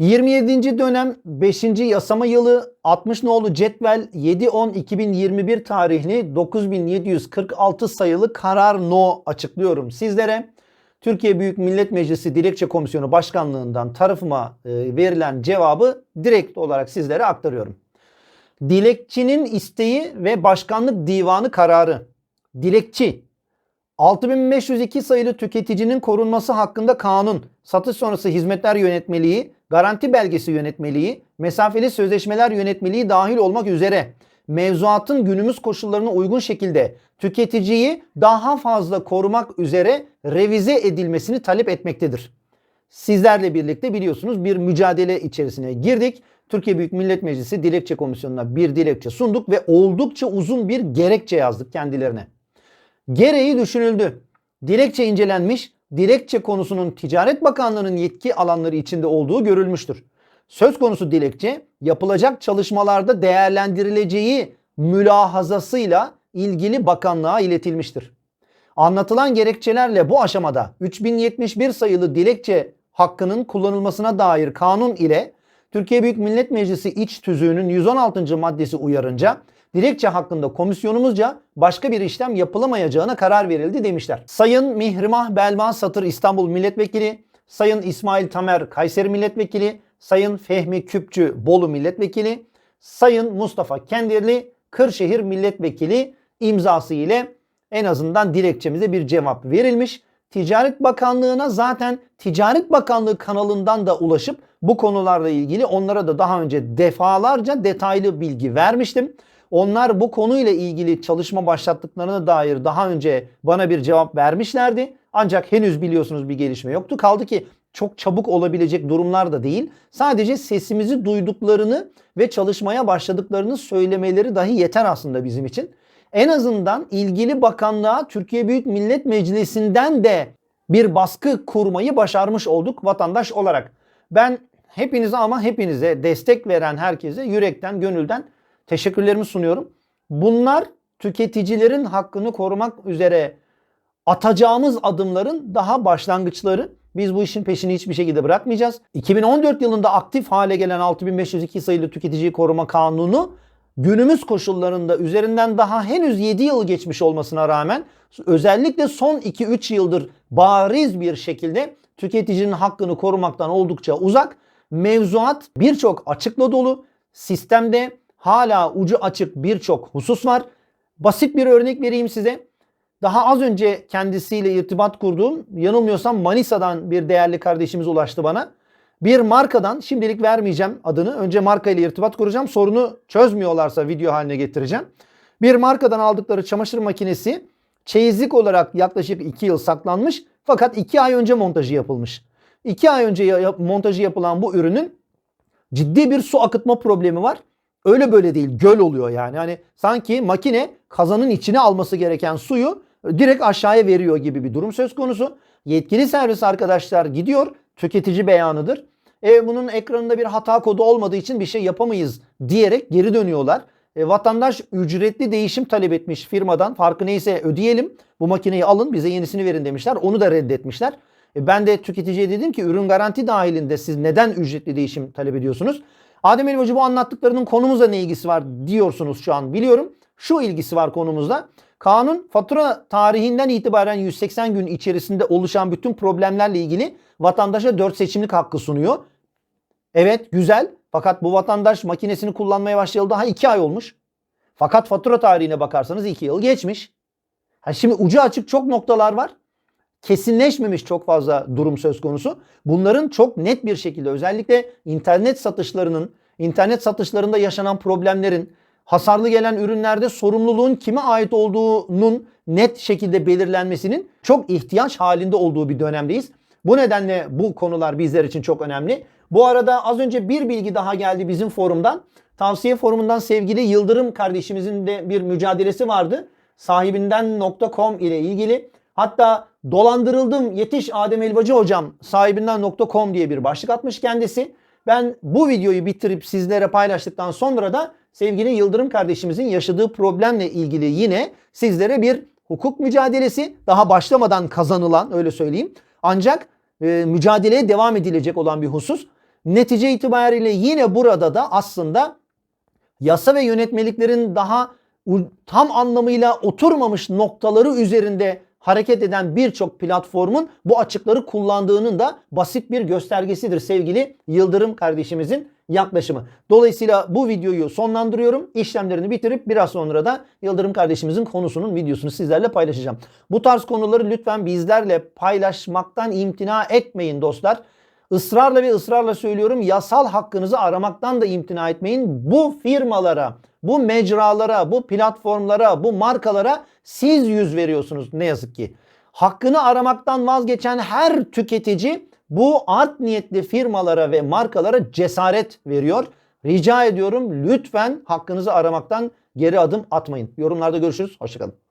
27. dönem 5. yasama yılı 60 nolu cetvel 7-10-2021 tarihli 9746 sayılı karar no açıklıyorum sizlere. Türkiye Büyük Millet Meclisi Dilekçe Komisyonu Başkanlığından tarafıma e, verilen cevabı direkt olarak sizlere aktarıyorum. Dilekçinin isteği ve başkanlık divanı kararı. Dilekçi 6502 sayılı tüketicinin korunması hakkında kanun, satış sonrası hizmetler yönetmeliği, garanti belgesi yönetmeliği, mesafeli sözleşmeler yönetmeliği dahil olmak üzere mevzuatın günümüz koşullarına uygun şekilde tüketiciyi daha fazla korumak üzere revize edilmesini talep etmektedir. Sizlerle birlikte biliyorsunuz bir mücadele içerisine girdik. Türkiye Büyük Millet Meclisi Dilekçe Komisyonu'na bir dilekçe sunduk ve oldukça uzun bir gerekçe yazdık kendilerine. Gereği düşünüldü. Dilekçe incelenmiş, dilekçe konusunun Ticaret Bakanlığı'nın yetki alanları içinde olduğu görülmüştür. Söz konusu dilekçe yapılacak çalışmalarda değerlendirileceği mülahazasıyla ilgili bakanlığa iletilmiştir. Anlatılan gerekçelerle bu aşamada 3071 sayılı dilekçe hakkının kullanılmasına dair kanun ile Türkiye Büyük Millet Meclisi iç tüzüğünün 116. maddesi uyarınca dilekçe hakkında komisyonumuzca başka bir işlem yapılamayacağına karar verildi demişler. Sayın Mihrimah Belma Satır İstanbul Milletvekili, Sayın İsmail Tamer Kayseri Milletvekili, Sayın Fehmi Küpçü Bolu Milletvekili, Sayın Mustafa Kendirli Kırşehir Milletvekili imzası ile en azından dilekçemize bir cevap verilmiş. Ticaret Bakanlığı'na zaten Ticaret Bakanlığı kanalından da ulaşıp bu konularla ilgili onlara da daha önce defalarca detaylı bilgi vermiştim. Onlar bu konuyla ilgili çalışma başlattıklarına dair daha önce bana bir cevap vermişlerdi. Ancak henüz biliyorsunuz bir gelişme yoktu. Kaldı ki çok çabuk olabilecek durumlar da değil. Sadece sesimizi duyduklarını ve çalışmaya başladıklarını söylemeleri dahi yeter aslında bizim için. En azından ilgili bakanlığa Türkiye Büyük Millet Meclisi'nden de bir baskı kurmayı başarmış olduk vatandaş olarak. Ben hepinize ama hepinize destek veren herkese yürekten, gönülden teşekkürlerimi sunuyorum. Bunlar tüketicilerin hakkını korumak üzere atacağımız adımların daha başlangıçları. Biz bu işin peşini hiçbir şekilde bırakmayacağız. 2014 yılında aktif hale gelen 6502 sayılı tüketici koruma kanunu günümüz koşullarında üzerinden daha henüz 7 yıl geçmiş olmasına rağmen özellikle son 2-3 yıldır bariz bir şekilde tüketicinin hakkını korumaktan oldukça uzak. Mevzuat birçok açıkla dolu. Sistemde hala ucu açık birçok husus var. Basit bir örnek vereyim size. Daha az önce kendisiyle irtibat kurduğum, yanılmıyorsam Manisa'dan bir değerli kardeşimiz ulaştı bana. Bir markadan, şimdilik vermeyeceğim adını. Önce marka ile irtibat kuracağım. Sorunu çözmüyorlarsa video haline getireceğim. Bir markadan aldıkları çamaşır makinesi çeyizlik olarak yaklaşık 2 yıl saklanmış. Fakat 2 ay önce montajı yapılmış. 2 ay önce montajı yapılan bu ürünün ciddi bir su akıtma problemi var. Öyle böyle değil göl oluyor yani. Hani sanki makine kazanın içine alması gereken suyu direkt aşağıya veriyor gibi bir durum söz konusu. Yetkili servis arkadaşlar gidiyor. Tüketici beyanıdır. E, bunun ekranında bir hata kodu olmadığı için bir şey yapamayız diyerek geri dönüyorlar. E, vatandaş ücretli değişim talep etmiş firmadan. Farkı neyse ödeyelim. Bu makineyi alın bize yenisini verin demişler. Onu da reddetmişler. E, ben de tüketiciye dedim ki ürün garanti dahilinde siz neden ücretli değişim talep ediyorsunuz? Adem Elbacı bu anlattıklarının konumuzla ne ilgisi var diyorsunuz şu an biliyorum. Şu ilgisi var konumuzda. Kanun fatura tarihinden itibaren 180 gün içerisinde oluşan bütün problemlerle ilgili vatandaşa 4 seçimlik hakkı sunuyor. Evet güzel fakat bu vatandaş makinesini kullanmaya başlayalı daha 2 ay olmuş. Fakat fatura tarihine bakarsanız 2 yıl geçmiş. Ha şimdi ucu açık çok noktalar var. Kesinleşmemiş çok fazla durum söz konusu. Bunların çok net bir şekilde özellikle internet satışlarının, internet satışlarında yaşanan problemlerin, hasarlı gelen ürünlerde sorumluluğun kime ait olduğunun net şekilde belirlenmesinin çok ihtiyaç halinde olduğu bir dönemdeyiz. Bu nedenle bu konular bizler için çok önemli. Bu arada az önce bir bilgi daha geldi bizim forumdan. Tavsiye forumundan sevgili Yıldırım kardeşimizin de bir mücadelesi vardı. Sahibinden.com ile ilgili. Hatta dolandırıldım yetiş Adem Elbacı hocam sahibinden.com diye bir başlık atmış kendisi. Ben bu videoyu bitirip sizlere paylaştıktan sonra da sevgili Yıldırım kardeşimizin yaşadığı problemle ilgili yine sizlere bir hukuk mücadelesi daha başlamadan kazanılan öyle söyleyeyim. Ancak e, mücadeleye devam edilecek olan bir husus. Netice itibariyle yine burada da aslında yasa ve yönetmeliklerin daha tam anlamıyla oturmamış noktaları üzerinde hareket eden birçok platformun bu açıkları kullandığının da basit bir göstergesidir sevgili Yıldırım kardeşimizin yaklaşımı. Dolayısıyla bu videoyu sonlandırıyorum. İşlemlerini bitirip biraz sonra da Yıldırım kardeşimizin konusunun videosunu sizlerle paylaşacağım. Bu tarz konuları lütfen bizlerle paylaşmaktan imtina etmeyin dostlar. Israrla ve ısrarla söylüyorum yasal hakkınızı aramaktan da imtina etmeyin. Bu firmalara, bu mecralara, bu platformlara, bu markalara siz yüz veriyorsunuz ne yazık ki. Hakkını aramaktan vazgeçen her tüketici bu art niyetli firmalara ve markalara cesaret veriyor. Rica ediyorum lütfen hakkınızı aramaktan geri adım atmayın. Yorumlarda görüşürüz. Hoşçakalın.